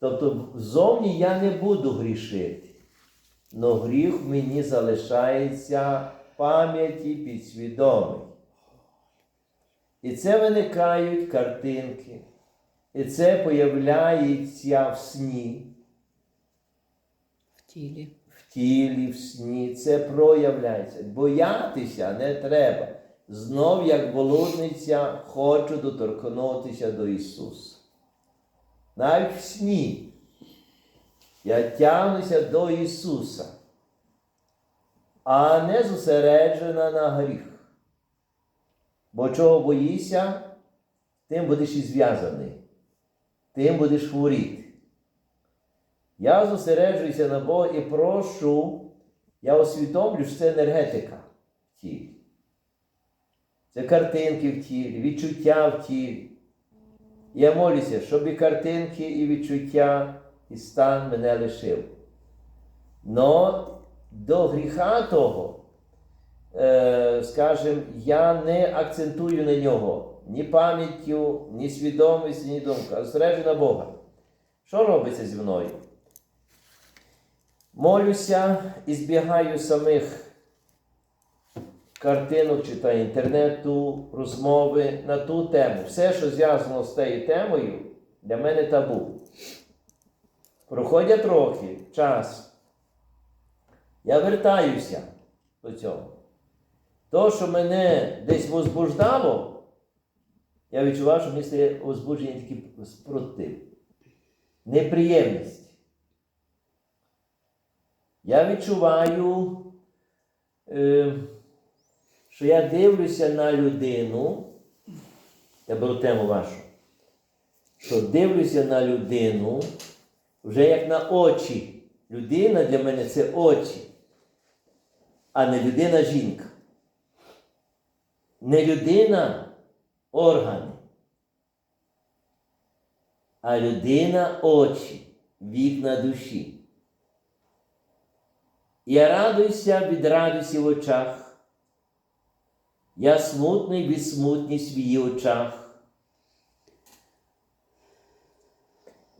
Тобто зовні я не буду грішити. Но гріх мені залишається в пам'яті підсвідомий. І це виникають картинки. І це появляється в сні, В тілі. в тілі, в сні. Це проявляється. Боятися не треба. Знов, як болотниця, хочу доторкнутися до Ісуса. Навіть в сні. Я тягнуся до Ісуса, а не зосереджена на гріх. Бо чого боїшся, тим будеш і зв'язаний, тим будеш хворіти. Я зосереджуюся на Бога і прошу, я усвідомлю, що це енергетика в тілі. Це картинки в тілі, відчуття в тілі. Я молюся, щоб і картинки, і відчуття, і стан мене лишив. Но до гріха того, е, скажімо, я не акцентую на нього ні пам'яттю, ні свідомістю, ні думкою, а зосереджу на Бога. Що робиться зі мною? Молюся і збігаю самих картинок, читаю інтернету, розмови на ту тему. Все, що зв'язано з тією темою, для мене табу. Проходять роки, час. Я вертаюся до цього. То, що мене десь возбуждало, я відчував, що мені стає возбудження тільки спротив. Неприємність. Я відчуваю, е, що я дивлюся на людину. Я беру тему вашу. Що дивлюся на людину вже як на очі. Людина для мене це очі, а не людина жінка. Не людина органи, а людина очі, вікна душі. Я радуюся від радості в очах. Я смутний від смутність в її очах.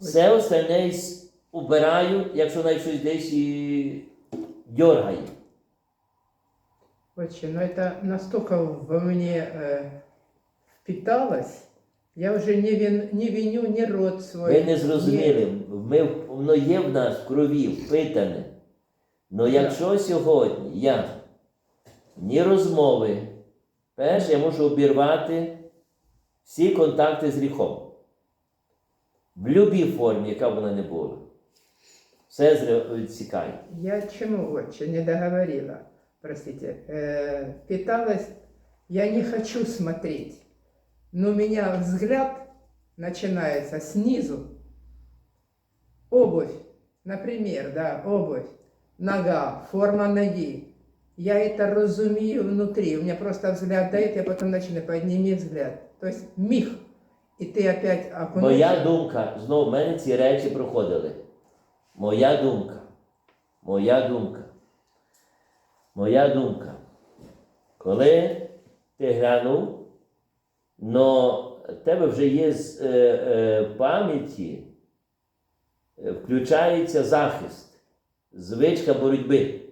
Все остальне убираю, якщо навіть щось десь і дьоргає. Отче, но это настолько во мне э, впиталось, я уже не, вин, не виню ни род свой. Ви не зрозуміли, ми, воно є в нас в крові, впитане. Но якщо сьогодні я ні розмови, перше я можу обірвати всі контакти з гріхом. В будь-якій формі, яка б вона не була. Все відсікає. Я чему, отче, не договорила, простите. Э, впиталось, я не хочу смотреть, но у меня взгляд начинается снизу. Обувь, например, да, обувь, нога, форма ноги. Я это разумею внутри. У меня просто взгляд дает, я потом начинаю, подними взгляд. То есть миг, и ты опять окунаешься. Моя думка, знову в мене ці речі проходили. Моя думка. Моя думка. Моя думка. Коли ти глянув, но в тебе вже є з е, е, пам'яті, е, включається захист, звичка боротьби.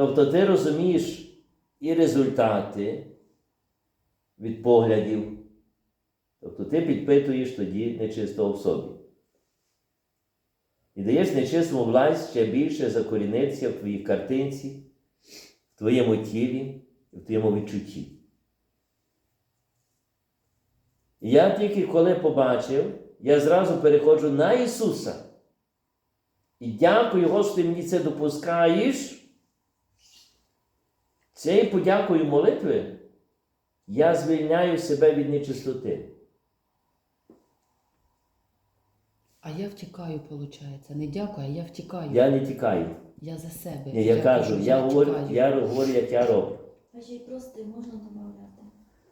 Тобто ти розумієш і результати від поглядів. Тобто ти підпитуєш тоді нечистого в собі. І даєш нечистому власть ще більше закорінитися в твоїй картинці, в твоєму тілі, в твоєму відчутті. Я тільки коли побачив, я зразу переходжу на Ісуса. І дякую, Господи, мені це допускаєш. Цією подякою молитви я звільняю себе від нечистоти. А я втікаю, виходить. Не дякую, а я втікаю. Я не тікаю. Я за себе. Ні, я кажу, я говорю, втікаю. я говорю, як я роблю. А ще й прости можна додати.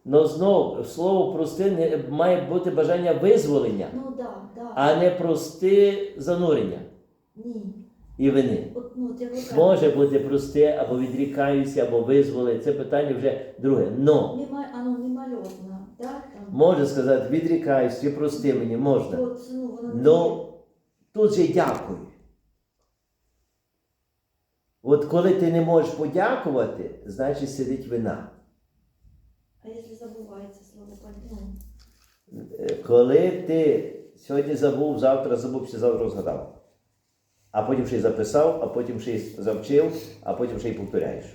Но знов слово прости не має бути бажання визволення, Ну да, да. а не прости занурення Ні. І вини. Ну, Може бути прости, або відрікаюся, або визволи. Це питання вже друге. Но ну, Може сказати, відрікайся, чи прости мені, можна. Ну, Ну, тут же й дякуй. От коли ти не можеш подякувати, значить сидить вина. А якщо забувається слово пальто? Е, Коли ти сьогодні забув, завтра забув, післязавтра згадав. А потім ще й записав, а потім ще й завчив, а потім ще й повторяєш.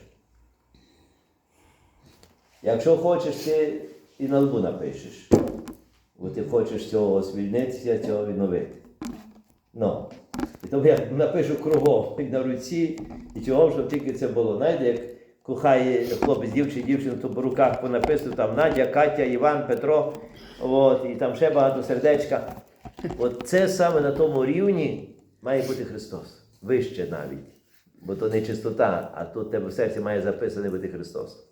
Якщо хочеш, ти і на лбу напишеш. Бо ти хочеш цього звільнитися, цього відновити. Ну. І тому я напишу кругом на руці, і чого, щоб тільки це було. Знаєте, як кохає хлопець дівчину, дівчину, то по руках понаписано там Надя, Катя, Іван, Петро, от, і там ще багато сердечка. От це саме на тому рівні має бути Христос. Вище навіть. Бо то не чистота, а тут тебе в серці має записаний бути Христос.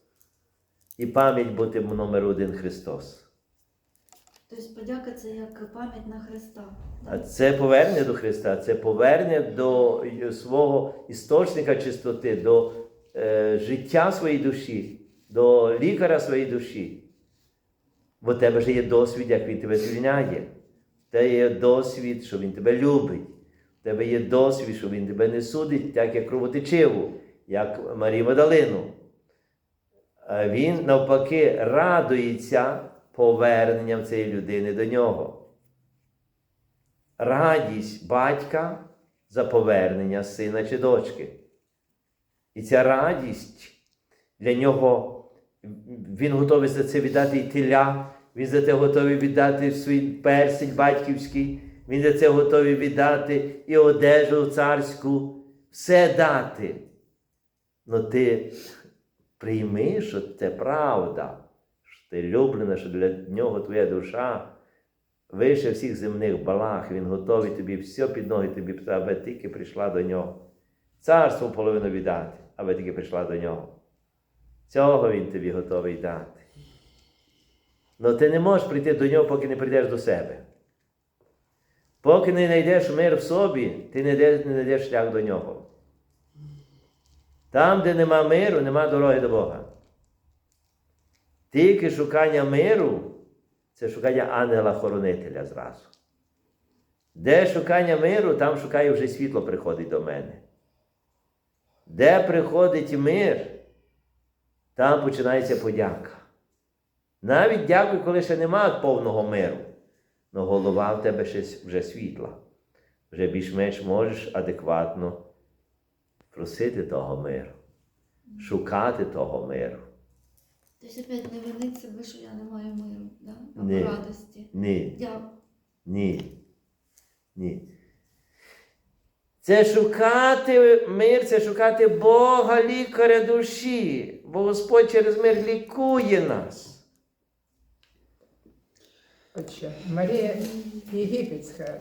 І пам'ять бути номер один Христос. Тобто подяка це як пам'ять на Христа. А це повернення до Христа, це повернення до свого істочника чистоти, до е, життя своєї душі, до лікаря своєї душі. Бо в тебе ж є досвід, як він тебе звільняє. Тебе є досвід, що він тебе любить. Тебе є досвід, що він тебе не судить, так як кровотечиву, як Марію Мадалину. Він навпаки радується поверненням цієї людини до нього радість батька за повернення сина чи дочки. І ця радість для нього, він готовий за це віддати і теля, він за це готовий віддати свій персень батьківський, він за це готовий віддати і одежу царську, все дати. Но ти прийми, що це правда, що ти люблена, що для нього твоя душа вище всіх земних балах, він готовий тобі все під ноги тобі, аби тільки прийшла до нього. Царство половину віддати, аби тільки прийшла до нього. Цього він тобі готовий дати. Але ти не можеш прийти до нього, поки не прийдеш до себе. Поки не знайдеш мир в собі, ти не йдеш- знайдеш шлях до нього. Там, де нема миру, нема дороги до Бога. Тільки шукання миру це шукання ангела-хоронителя зразу. Де шукання миру, там шукає вже світло приходить до мене. Де приходить мир, там починається подяка. Навіть дякую, коли ще немає повного миру. Але голова в тебе вже світла. Вже більш-менш можеш адекватно просити того миру, шукати того миру. Тобто опять не винить себе, що я не маю миру, да? або Ні. радості. Ні. Я Ні. Ні. Це шукати мир, це шукати Бога, лікаря душі. Бо Господь через мир лікує нас. Отче, Марія Єгипетська